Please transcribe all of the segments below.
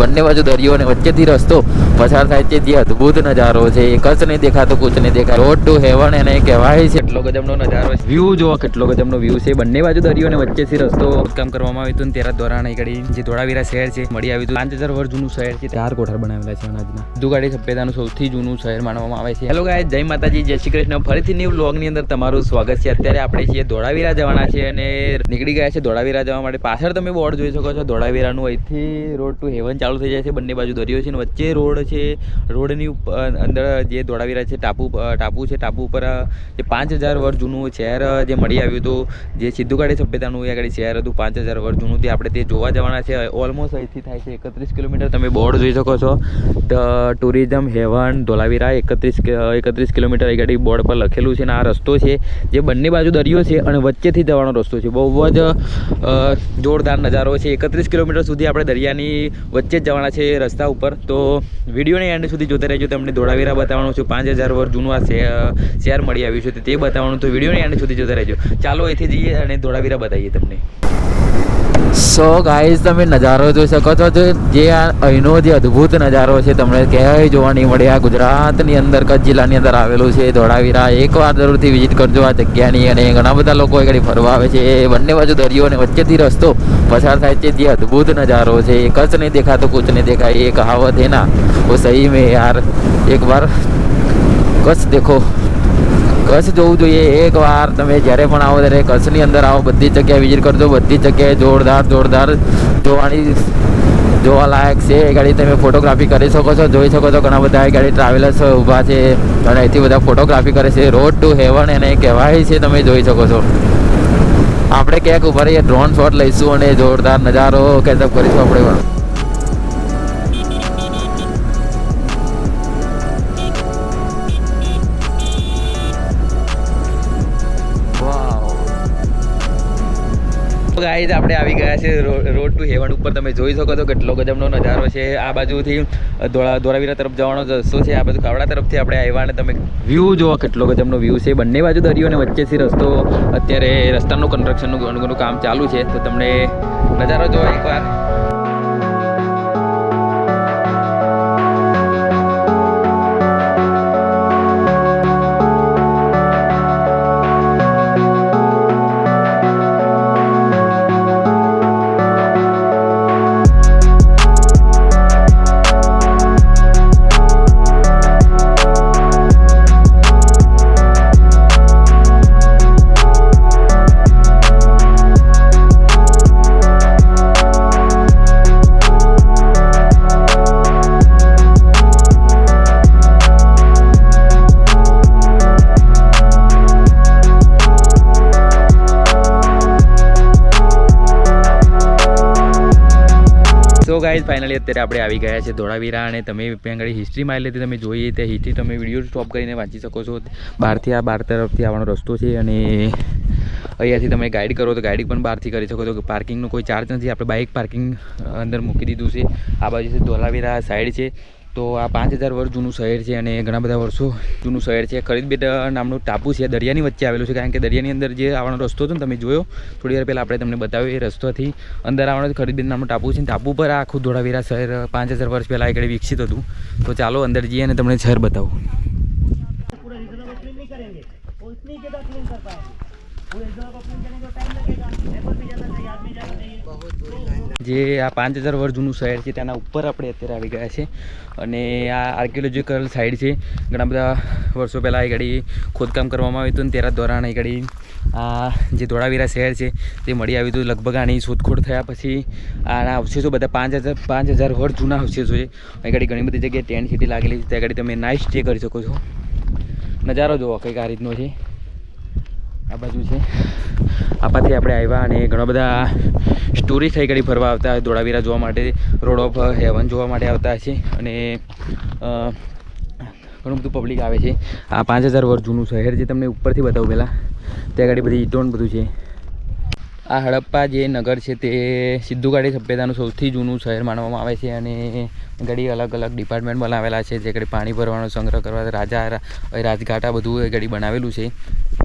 બંને બાજુ દરિયો અને વચ્ચેથી રસ્તો પસાર થાય છે. જે અદ્ભુત નજારો છે. એક જ નહીં દેખાતો, કુછ નહીં દેખાય. રોડ ટુ હેવન એને કહેવાય છે. એટલો ગજબનો નજારો છે. વ્યૂ જોવા, કેટલો ગજબનો વ્યૂ છે. બંને બાજુ દરિયો અને વચ્ચેથી રસ્તો કામ કરવામાં આવ્યું હતું ને તેરા દ્વારા અહીં જે ધોળાવીરા શહેર છે, મળી આવ્યું હતું. પાંચ હજાર વર્ષ જૂનું શહેર છે. ચાર કોઠાર બનાવેલા છે અનાજના. દુગાડી સભ્યતાનું સૌથી જૂનું શહેર માનવામાં આવે છે. હેલો ગાય જય માતાજી, જય શ્રી કૃષ્ણ. ફરીથી ન્યૂ વ્લોગની અંદર તમારું સ્વાગત છે. અત્યારે આપણે છીએ ધોળાવીરા જવાના છે અને નીકળી ગયા છે ધોળાવીરા જવા માટે. પાછળ તમે બોર્ડ જોઈ શકો છો. ધોળાવીરાનું અહીંથી રોડ ટુ હેવન ચાલુ થઈ જાય છે, બંને બાજુ દરિયો છે અને વચ્ચે રોડ છે. રોડની અંદર જે ધોળાવીરા છે, ટાપુ ટાપુ છે, ટાપુ ઉપર જે પાંચ હજાર વર્ષ જૂનું શહેર જે મળી આવ્યું હતું, જે સિદ્ધુગાડી સભ્યતાનું એ આગળ શહેર હતું, પાંચ હજાર વર્ષ જૂનું, તે આપણે તે જોવા જવાના છે. ઓલમોસ્ટ અહીંથી થાય છે એકત્રીસ કિલોમીટર. તમે બોર્ડ જોઈ શકો છો. ધ ટુરિઝમ હેવન ધોલાવીરા, એકત્રીસ એકત્રીસ કિલોમીટર એ ગાડી બોર્ડ પર લખેલું છે અને આ રસ્તો છે, જે બંને બાજુ દરિયો છે અને વચ્ચેથી જવાનો રસ્તો છે. બહુ જ જોરદાર નજારો છે. એકત્રીસ કિલોમીટર સુધી આપણે દરિયાની વચ્ચે જ જવાના છે રસ્તા ઉપર. તો વિડીયોને એન્ડ સુધી જોતા રહેજો. તમને ધોળાવીરા બતાવવાનું છું. પાંચ હજાર વર્ષ જૂનું આ શહેર મળી આવ્યું છે. તે બતાવવાનું. તો વિડીયોને એન્ડ સુધી જોતા રહેજો. ચાલો અહીંથી જઈએ અને ધોળાવીરા બતાવીએ તમને. સો ગાઈઝ તમે નજારો જોઈ શકો છો. જે આ અહીંનો જે અદ્ભુત નજારો છે, તમને ક્યાંય જોવા નહીં મળે. આ ગુજરાતની અંદર, કચ્છ જિલ્લાની અંદર આવેલું છે ધોળાવીરા. એકવાર જરૂરથી વિઝિટ કરજો આ જગ્યાની. અને ઘણા બધા લોકો આગળ ફરવા આવે છે. બંને બાજુ દરિયો અને વચ્ચેથી રસ્તો પસાર થાય છે. જે અદ્ભુત નજારો છે. એક જ નહીં દેખાતો. કુછ નહીં દેખાય એ કહાવત है ना वो सही में यार एक बार કચ્છ દેખો કચ્છ જોવું જોઈએ એક વાર તમે જ્યારે પણ આવો ત્યારે કચ્છની અંદર આવો બધી જ જગ્યાએ વિઝિટ કરજો બધી જ જગ્યાએ જોરદાર જોરદાર જોવાની જોવાલાયક છે એ ગાડી તમે ફોટોગ્રાફી કરી શકો છો જોઈ શકો છો ઘણા બધા એ ગાડી ટ્રાવેલર્સ ઊભા છે અને અહીંથી બધા ફોટોગ્રાફી કરે છે રોડ ટુ હેવન એને કહેવાય છે તમે જોઈ શકો છો આપણે ક્યાંક ઉભા રહીએ ડ્રોન શોટ લઈશું અને જોરદાર નજારો કેચઅપ કરીશું આપણે ગાઈઝ, આપણે આવી ગયા છે રોડ ટુ હેવન ઉપર. તમે જોઈ શકો છો કેટલો ગજબનો નજારો છે. આ બાજુથી ધોળા, ધોળાવીરા તરફ જવાનો રસ્તો છે. આ બાજુ ખાવડા તરફથી આપણે આવ્યા અને તમે વ્યૂ જોવો કેટલો ગજબનો વ્યૂ છે. બંને બાજુ દરિયો અને વચ્ચેથી રસ્તો. અત્યારે રસ્તાનું કન્સ્ટ્રક્શનનું ઘણું ઘણું કામ ચાલુ છે. તો તમને નજારો જોવો એકવાર. ગાઈઝ ફાઇનલી અત્યારે આપણે આવી ગયા છે ધોળાવીરા અને તમે ત્યાં હિસ્ટ્રી હિસ્ટ્રીમાં લીધી, તમે જોઈએ તે હિસ્ટ્રી તમે વીડિયો સ્ટોપ કરીને વાંચી શકો છો. બહારથી આ બાર તરફથી આવવાનો રસ્તો છે અને અહીંયાથી તમે ગાઈડ કરો તો ગાઈડ પણ બહારથી કરી શકો છો. પાર્કિંગનો કોઈ ચાર્જ નથી, આપણે બાઇક પાર્કિંગ અંદર મૂકી દીધું છે. આ બાજુ છે ધોળાવીરા સાઈડ છે. તો આ પાંચ હજાર વર્ષ જૂનું શહેર છે અને ઘણા બધા વર્ષો જૂનું શહેર છે. ખરીદબેટ નામનું ટાપુ છે, દરિયાની વચ્ચે આવેલું છે. કારણ કે દરિયાની અંદર જે આવવાનો રસ્તો હતો ને તમે જોયો, થોડી વાર પહેલાં આપણે તમને બતાવ્યું એ રસ્તોથી અંદર આવવાનો ખરીદબેટ નામનું ટાપુ છે. ટાપુ પર આખું ધોળાવીરા શહેર પાંચ હજાર વર્ષ પહેલાં એકડે વિકસિત હતું. તો ચાલો અંદર જઈએ અને તમને શહેર બતાવું. જે આ પાંચ હજાર વર્ષ જૂનું શહેર છે, તેના ઉપર આપણે અત્યારે આવી ગયા છે. અને આ આર્કિયોલોજીકલ સાઇડ છે, ઘણા બધા વર્ષો પહેલાં એ ઘડી ખોદકામ કરવામાં આવ્યું હતું તેના દોરાણ એ ઘડી આ જે ધોળાવીરા શહેર છે, તે મળી આવ્યું હતું. લગભગ આની શોધખોળ થયા પછી આના અવશેષો બધા પાંચ હજાર પાંચ હજાર વર્ષ જૂના અવશેષો છે. અહીં ઘડી ઘણી બધી જગ્યાએ ટેન્ટ સિટી લાગેલી છે. ત્યાં ઘડી તમે નાઇટ સ્ટે કરી શકો છો. નજારો જોવો કંઈક આ રીતનો છે. આ બાજુ છે. આપાથી આપણે આવ્યા અને ઘણા બધા સ્ટોરી થઈ ઘડી ફરવા આવતા ધોળાવીરા જોવા માટે રોડ ઓફ હેવન જોવા માટે આવતા છે અને ઘણું બધું પબ્લિક આવે છે. આ પાંચ હજાર વર્ષ જૂનું શહેર જે તમને ઉપરથી બતાવું પહેલાં. ત્યાં આગળ બધી ઈટોન બધું છે. આ હડપ્પા જે નગર છે તે સિદ્ધુગાડી સભ્યતાનું સૌથી જૂનું શહેર માનવામાં આવે છે અને ઘડી અલગ અલગ ડિપાર્ટમેન્ટ બનાવેલા છે. જે ઘડી પાણી ભરવાનો સંગ્રહ કરવા, રાજા રાજઘાટ આ બધું એ ઘડી બનાવેલું છે.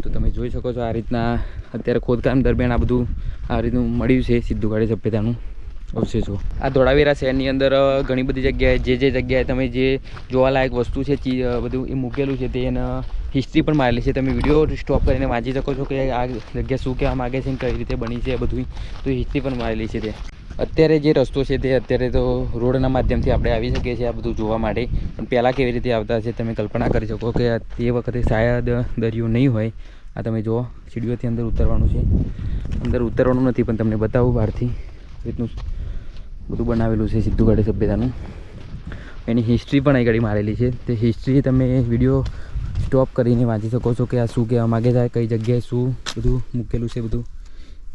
તો તમે જોઈ શકો છો આ રીતના અત્યારે ખોદકામ દરમિયાન આ બધું આ રીતનું મળ્યું છે સિદ્ધુગાડી સભ્યતાનું. અવશેષો આ ધોળાવીરા શહેરની અંદર ઘણી બધી જગ્યાએ જે જે જગ્યાએ તમે જે જોવાલાયક વસ્તુ છે બધું એ મૂકેલું છે તેના હિસ્ટ્રી પણ મારેલી છે. તમે વીડિયો સ્ટોપ કરીને વાંચી શકો છો કે આ જગ્યા શું કહેવા માગે છે કઈ રીતે બની છે બધું તો હિસ્ટ્રી પણ મારેલી છે તે. અત્યારે જે રસ્તો છે તે અત્યારે તો રોડના માધ્યમથી આપણે આવી શકીએ છીએ આ બધું જોવા માટે. પણ પહેલાં કેવી રીતે આવતા છે તમે કલ્પના કરી શકો કે તે વખતે શાયદ દરિયો નહીં હોય. આ તમે જુઓ, સીડીઓથી અંદર ઉતરવાનું છે. અંદર ઉતરવાનું નથી પણ તમને બતાવું બહારથી. રીતનું બધું બનાવેલું છે સિદ્ધુગઢ સભ્યતાનું. એની હિસ્ટ્રી પણ અહીં મારેલી છે. તે હિસ્ટ્રી તમે વીડિયો સ્ટોપ કરીને વાંચી શકો છો કે આ શું કહેવા માગે છે, કઈ જગ્યાએ શું બધું મૂકેલું છે બધું.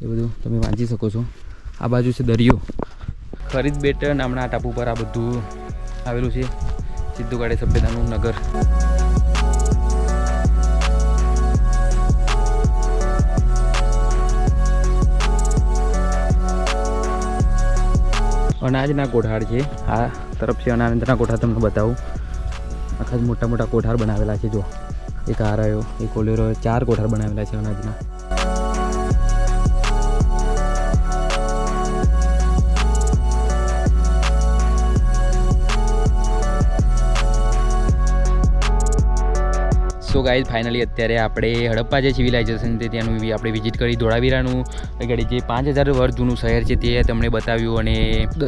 એ બધું તમે વાંચી શકો છો. આ બાજુ છે દરિયો. ખરીદ બેટ નામના ટાપુ પર આ બધું આવેલું છે. સિદ્ધુગાડે સભ્યતાનું નગર. અનાજના કોઠાર છે. આ તરફ છે અનાજના કોઠાર તમને બતાવું. આખા જ મોટા મોટા કોઠાર બનાવેલા છે, જો. એક આ રહ્યો, એક ઓલો રહ્યો, ચાર કોઠાર બનાવેલા છે અનાજના. સો ગાઈઝ ફાઇનલી અત્યારે આપણે હડપ્પા જે સિવિલાઇઝેશન છે ત્યાંનું બી આપણે વિઝિટ કરી ધોળાવીરાનું. આગળ જે પાંચ હજાર વર્ષ જૂનું શહેર છે તે તમને બતાવ્યું અને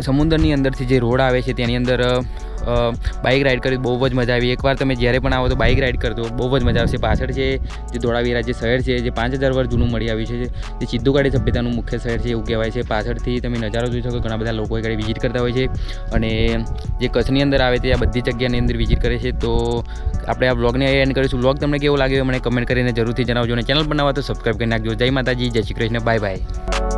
સમુદ્રની અંદરથી જે રોડ આવે છે તેની અંદર બાઇક રાઈડ કરી બહુ જ મજા આવી. એકવાર તમે જ્યારે પણ આવો તો બાઇક રાઈડ કરજો. બહુ જ મજા આવશે. પાછળ છે જે ધોળાવીરા જે શહેર છે, જે પાંચ હજાર વર્ષ જૂનું મળી આવ્યું છે, જે સિદ્ધુગાડી સભ્યતાનું મુખ્ય શહેર છે એવું કહેવાય છે. પાછળથી તમે નજારો જોઈ શકો. ઘણા બધા લોકો એકડે વિઝિટ કરતા હોય છે. અને જે કચ્છની અંદર આવે તે આ બધી જગ્યાની અંદર વિઝિટ કરે છે. તો આપણે આ બ્લોગને એન્ડ કરીશું. બ્લોગ તમને કેવો લાગ્યો મને કમેન્ટ કરીને જરૂરથી જણાવજો. અને ચેનલ બનાવવા તો સબસ્ક્રાઈબ કરી નાખજો. જય માતાજી. જય શ્રી કૃષ્ણ. Bye bye